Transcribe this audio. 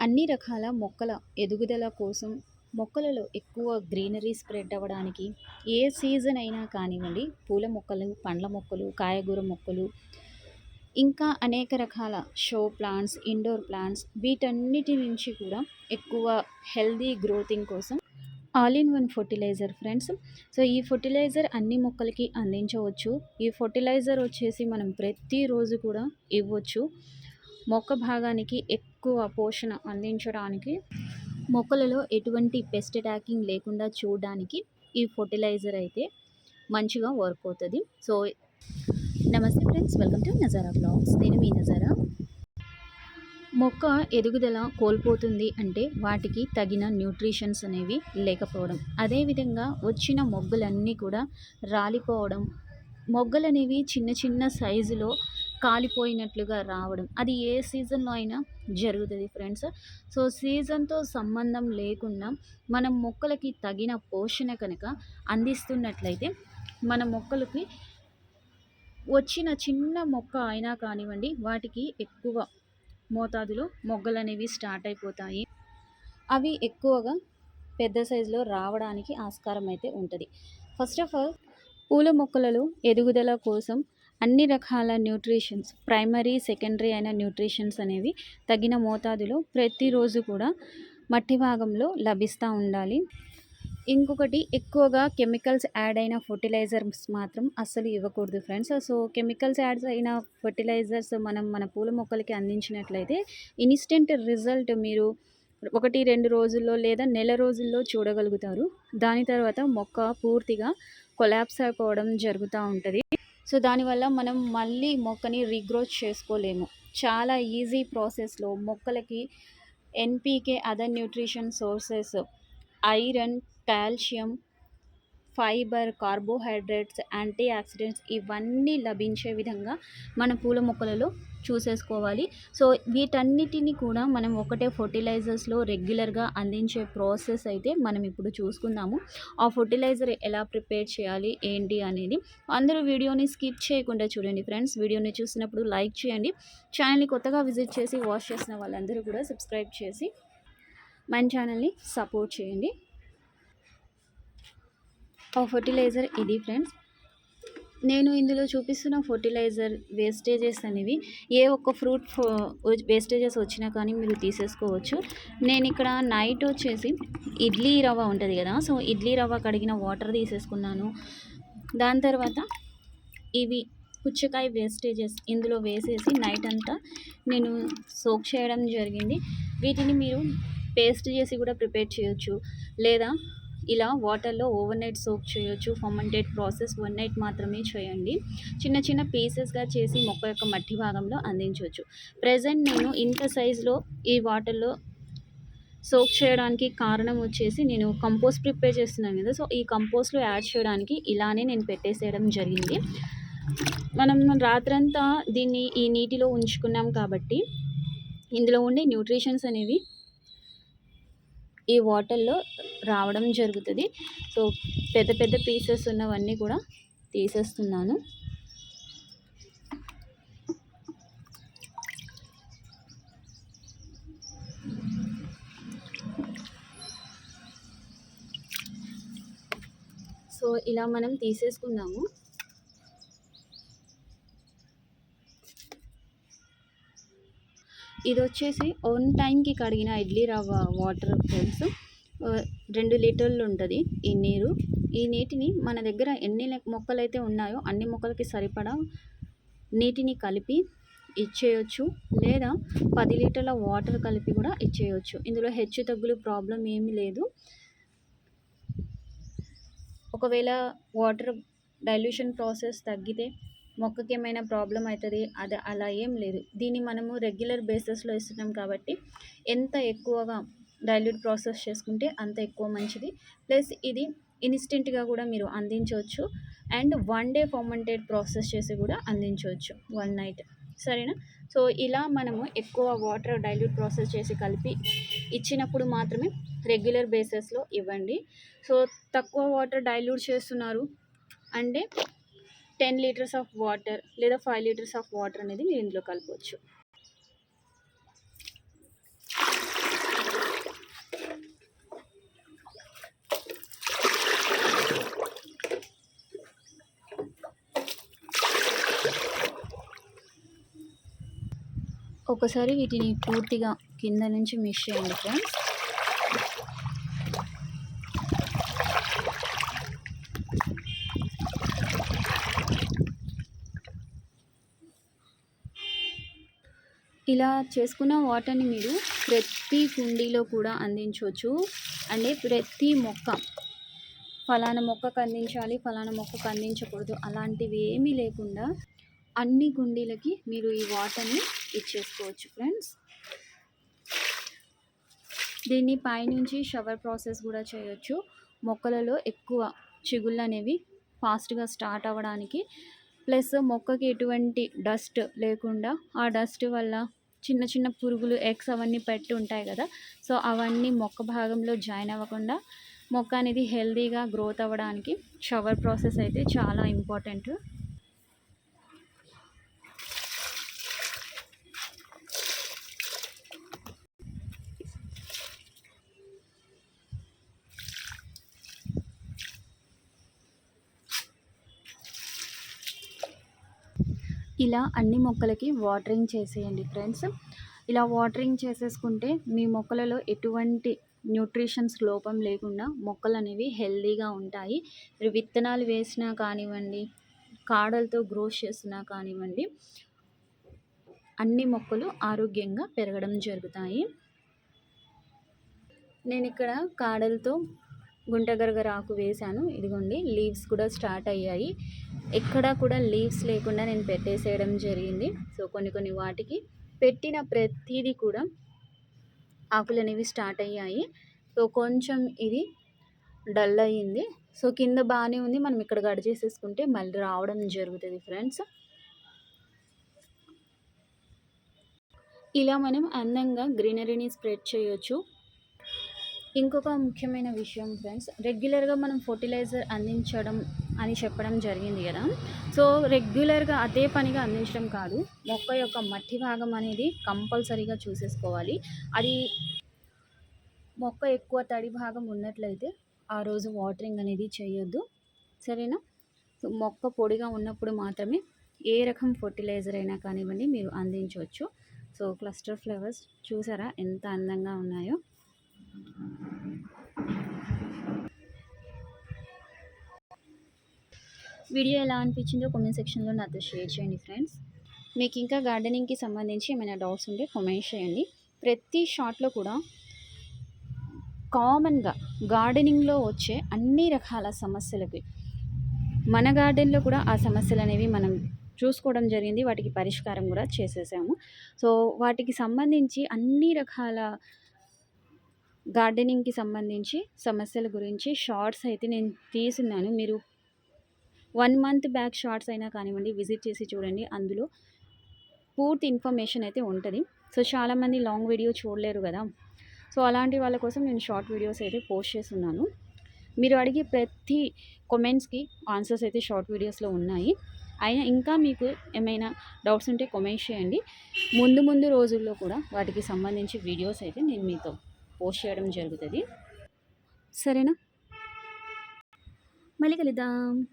అన్ని రకాల మొక్కల ఎదుగుదల కోసం మొక్కలలో ఎక్కువ గ్రీనరీ స్ప్రెడ్ అవ్వడానికి ఏ సీజన్ అయినా కానివ్వండి పూల మొక్కలు పండ్ల మొక్కలు కాయగూర మొక్కలు ఇంకా అనేక రకాల షో ప్లాంట్స్ ఇండోర్ ప్లాంట్స్ వీటన్నిటి నుంచి కూడా ఎక్కువ హెల్దీ గ్రోతింగ్ కోసం all in one fertiliser friends. So ఈ ఫర్టిలైజర్ అన్ని మొక్కలకి అందించవచ్చు. ఈ ఫర్టిలైజర్ వచ్చేసి మనం ప్రతిరోజు కూడా ఇవ్వచ్చు. మొక్క భాగానికి ఎక్కువ పోషణ అందించడానికి మొక్కలలో ఎటువంటి పెస్ట్ అటాకింగ్ లేకుండా చూడడానికి ఈ ఫర్టిలైజర్ అయితే మంచిగా వర్క్ అవుతుంది. సో నమస్తే friends welcome to Nazara blogs నేను మీ నజారా మొక్క ఎదుగుదల కోల్పోతుంది అంటే వాటికి తగిన న్యూట్రిషన్స్ అనేవి లేకపోవడం. అదేవిధంగా వచ్చిన మొగ్గలన్నీ కూడా రాలిపోవడం. మొగ్గలు అనేవి చిన్న చిన్న సైజులో కాలిపోయినట్లుగా రావడం. అది ఏ సీజన్లో అయినా జరుగుతుంది ఫ్రెండ్స్. సో సీజన్తో సంబంధం లేకుండా మనం మొక్కలకి తగిన పోషణ కనుక అందిస్తున్నట్లయితే మన మొక్కలకి వచ్చిన చిన్న మొక్క అయినా కానివ్వండి వాటికి ఎక్కువ మోతాదులో మొగ్గలు అనేవి స్టార్ట్ అయిపోతాయి. అవి ఎక్కువగా పెద్ద సైజులో రావడానికి ఆస్కారం అయితే ఉంటుంది. ఫస్ట్ ఆఫ్ ఆల్ పూల మొక్కలలో ఎదుగుదల కోసం అన్ని రకాల న్యూట్రిషన్స్ ప్రైమరీ సెకండరీ అయిన న్యూట్రిషన్స్ అనేవి తగిన మోతాదులో ప్రతిరోజు కూడా మట్టి భాగంలో లభిస్తూ ఉండాలి. ఇంకొకటి ఎక్కువగా కెమికల్స్ యాడ్ అయిన ఫర్టిలైజర్స్ మాత్రం అస్సలు ఇవ్వకూడదు ఫ్రెండ్స్. సో కెమికల్స్ యాడ్స్ అయిన ఫర్టిలైజర్స్ మనం మన పూల మొక్కలకి అందించినట్లయితే ఇన్స్టెంట్ రిజల్ట్ మీరు ఒకటి రెండు రోజుల్లో లేదా నెల రోజుల్లో చూడగలుగుతారు. దాని తర్వాత మొక్క పూర్తిగా కొలాప్స్ అయిపోవడం జరుగుతూ ఉంటుంది. సో దానివల్ల మనం మళ్ళీ మొక్కని రీగ్రోత్ చేసుకోలేము. చాలా ఈజీ ప్రాసెస్లో మొక్కలకి NPK other nutrition sources iron calcium fibre carbohydrates antioxidants ఇవన్నీ లభించే విధంగా మన పూల మొక్కలలో చూసేసుకోవాలి. సో వీటన్నిటిని కూడా మనం ఒకటే ఫర్టిలైజర్స్లో రెగ్యులర్గా అందించే ప్రాసెస్ అయితే మనం ఇప్పుడు చూసుకుందాము. ఆ ఫర్టిలైజర్ ఎలా ప్రిపేర్ చేయాలి ఏంటి అనేది. అందరూ వీడియోని స్కిప్ చేయకుండా చూడండి ఫ్రెండ్స్. వీడియోని చూసినప్పుడు లైక్ చేయండి. ఛానల్ని కొత్తగా విజిట్ చేసి వాచ్ చేసిన వాళ్ళందరూ కూడా సబ్స్క్రైబ్ చేసి మన ఛానల్ని సపోర్ట్ చేయండి. ఆ ఫర్టిలైజర్ ఇది ఫ్రెండ్స్. నేను ఇందులో చూపిస్తున్న ఫర్టిలైజర్ వేస్టేజెస్ అనేవి ఏ ఒక్క ఫ్రూట్ వేస్టేజెస్ వచ్చినా కానీ మీరు తీసేసుకోవచ్చు. నేను ఇక్కడ నైట్ వచ్చేసి ఇడ్లీ రవ్వ ఉంటుంది కదా సో ఇడ్లీ రవ్వ కడిగిన వాటర్ తీసేసుకున్నాను. దాని తర్వాత ఇవి పుచ్చకాయ వేస్టేజెస్ ఇందులో వేసేసి నైట్ అంతా నేను సోక్ చేయడం జరిగింది. వీటిని మీరు పేస్ట్ చేసి కూడా ప్రిపేర్ చేయొచ్చు. లేదా ఇలా వాటర్లో ఓవర్ నైట్ సోక్ చేయొచ్చు ఫర్మంటేట్ ప్రాసెస్ వన్ నైట్ మాత్రమే చేయండి. చిన్న చిన్న పీసెస్గా చేసి మొక్క యొక్క మట్టి భాగంలో అందించవచ్చు ప్రజెంట్ నేను ఇంత సైజులో ఈ వాటర్లో సోక్ చేయడానికి కారణం వచ్చేసి నేను కంపోస్ట్ ప్రిపేర్ చేస్తున్నాను కదా సో ఈ కంపోస్ట్లో యాడ్ చేయడానికి ఇలానే నేను పెట్టేసేయడం జరిగింది. మనం రాత్రంతా దీన్ని ఈ నీటిలో ఉంచుకున్నాం కాబట్టి ఇందులో ఉండే న్యూట్రిషన్స్ అనేవి ఈ వాటర్లో రావడం జరుగుతుంది. సో పెద్ద పెద్ద పీసెస్ ఉన్నవన్నీ కూడా తీసేస్తున్నాను. సో ఇలా మనం తీసేసుకుందాము. ఇది వచ్చేసి వన్ టైంకి కడిగిన ఇడ్లీ రవ్వ వాటర్ ఫ్రెండ్స్ రెండు లీటర్లు ఉంటుంది ఈ నీరు. ఈ నీటిని మన దగ్గర ఎన్ని మొక్కలు అయితే ఉన్నాయో అన్ని మొక్కలకి సరిపడా నీటిని కలిపి ఇచ్చేయచ్చు. లేదా పది లీటర్ల వాటర్ కలిపి కూడా ఇచ్చేయచ్చు. ఇందులో హెచ్చు తగ్గులు ప్రాబ్లం ఏమీ లేదు. ఒకవేళ వాటర్ డైల్యూషన్ ప్రాసెస్ తగ్గితే మొక్కకి ఏమైనా ప్రాబ్లం అవుతుంది అది అలా ఏం లేదు. దీన్ని మనము రెగ్యులర్ బేసిస్లో ఇస్తున్నాం కాబట్టి ఎంత ఎక్కువగా డైల్యూట్ ప్రాసెస్ చేసుకుంటే అంత ఎక్కువ మంచిది. ప్లస్ ఇది ఇన్స్టెంట్గా కూడా మీరు అందించవచ్చు. And one day fermented process చేసి కూడా అందించవచ్చు వన్ నైట్. సరేనా? సో ఇలా మనము ఎక్కువ వాటర్ డైల్యూట్ ప్రాసెస్ చేసి కలిపి ఇచ్చినప్పుడు మాత్రమే రెగ్యులర్ బేసిస్లో ఇవ్వండి. సో తక్కువ వాటర్ డైల్యూట్ చేస్తున్నారు అంటే టెన్ లీటర్స్ ఆఫ్ వాటర్ లేదా ఫైవ్ లీటర్స్ ఆఫ్ వాటర్ అనేది మీరు ఇందులో కలపవచ్చు. ఒకసారి వీటిని పూర్తిగా కింద నుంచి మిక్స్ చేయండి ఫ్రెండ్స్ ఇలా చేసుకున్న వాటర్ని మీరు ప్రతి కుండీలో కూడా అందించవచ్చు. అంటే ప్రతి మొక్క ఫలానా మొక్కకు అందించాలి ఫలానా మొక్కకు అందించకూడదు అలాంటివి ఏమీ లేకుండా అన్ని కుండీలకి మీరు ఈ వాటర్ని ఇచ్చేసుకోవచ్చు ఫ్రెండ్స్. దీన్ని పైనుంచి షవర్ ప్రాసెస్ కూడా చేయొచ్చు. మొక్కలలో ఎక్కువ చిగుళ్ళు అనేవి ఫాస్ట్గా స్టార్ట్ అవ్వడానికి ప్లస్ మొక్కకి ఎటువంటి డస్ట్ లేకుండా ఆ డస్ట్ వల్ల చిన్న చిన్న పురుగులు ఎగ్స్ అవన్నీ పెట్టి ఉంటాయి కదా. సో అవన్నీ మొక్క భాగంలో జాయిన్ అవ్వకుండా మొక్క అనేది హెల్తీగా గ్రోత్ అవ్వడానికి షవర్ ప్రాసెస్ అయితే చాలా ఇంపార్టెంట్. ఇలా అన్ని మొక్కలకి వాటరింగ్ చేసేయండి ఫ్రెండ్స్ ఇలా వాటరింగ్ చేసేసుకుంటే మీ మొక్కలలో ఎటువంటి న్యూట్రిషన్స్ లోపం లేకుండా మొక్కలు అనేవి హెల్తీగా ఉంటాయి. మీరు విత్తనాలు వేసినా కానివ్వండి కాడలతో గ్రోత్ చేసినా కానివ్వండి అన్ని మొక్కలు ఆరోగ్యంగా పెరగడం జరుగుతాయి. నేను ఇక్కడ కాడలతో గుంటగరగర ఆకు వేశాను. ఇదిగోండి లీవ్స్ కూడా స్టార్ట్ అయ్యాయి. ఎక్కడా కూడా లీవ్స్ లేకుండా నేను పెట్టేసేయడం జరిగింది. సో కొన్ని కొన్ని వాటికి పెట్టిన ప్రతిదీ కూడా ఆకులు అనేవి స్టార్ట్ అయ్యాయి. సో కొంచెం ఇది డల్ అయ్యింది. సో కింద బాగానే ఉంది. మనం ఇక్కడ గడి చేసేసుకుంటే మళ్ళీ రావడం జరుగుతుంది ఫ్రెండ్స్. ఇలా మనం అందంగా గ్రీనరీని స్ప్రెడ్ చేయొచ్చు. ఇంకొక ముఖ్యమైన విషయం ఫ్రెండ్స్ రెగ్యులర్గా మనం ఫర్టిలైజర్ అందించడం అని చెప్పడం జరిగింది కదా. సో రెగ్యులర్గా అదే పనిగా అందించడం కాదు. మొక్క యొక్క మట్టి భాగం అనేది కంపల్సరీగా చూసేసుకోవాలి. అది మొక్క ఎక్కువ తడి భాగం ఉన్నట్లయితే ఆ రోజు వాటరింగ్ అనేది చేయొద్దు. సరేనా? సో మొక్క పొడిగా ఉన్నప్పుడు మాత్రమే ఏ రకం ఫర్టిలైజర్ అయినా కానివ్వండి మీరు అందించవచ్చు. సో క్లస్టర్ ఫ్లవర్స్ చూసారా ఎంత అందంగా ఉన్నాయో? వీడియో ఎలా అనిపించిందో కామెంట్ సెక్షన్లో నాతో షేర్ చేయండి ఫ్రెండ్స్ మీకు ఇంకా గార్డెనింగ్కి సంబంధించి ఏమైనా డౌట్స్ ఉంటే కామెంట్ చేయండి. ప్రతి షాట్లో కూడా కామన్గా గార్డెనింగ్లో వచ్చే అన్ని రకాల సమస్యలకి మన గార్డెన్లో కూడా ఆ సమస్యలు అనేవి మనం చూసుకోవడం జరిగింది. వాటికి పరిష్కారం కూడా చేసేసాము. సో వాటికి సంబంధించి అన్ని రకాల గార్డెనింగ్కి సంబంధించి సమస్యల గురించి షార్ట్స్ అయితే నేను తీసున్నాను మీరు వన్ మంత్ బ్యాక్ షార్ట్స్ అయినా కానివ్వండి విజిట్ చేసి చూడండి. అందులో పూర్తి ఇన్ఫర్మేషన్ అయితే ఉంటుంది. సో చాలామంది లాంగ్ వీడియో చూడలేరు కదా. సో అలాంటి వాళ్ళ కోసం నేను షార్ట్ వీడియోస్ అయితే పోస్ట్ చేస్తున్నాను. మీరు అడిగే ప్రతి కమెంట్స్కి ఆన్సర్స్ అయితే షార్ట్ వీడియోస్లో ఉన్నాయి. అయినా ఇంకా మీకు ఏమైనా డౌట్స్ ఉంటే కామెంట్ చేయండి. ముందు ముందు రోజుల్లో కూడా వాటికి సంబంధించి వీడియోస్ అయితే నేను మీతో పోస్ట్ చేయడం జరుగుతుంది. సరేనా? మళ్ళీ కలుద్దాం.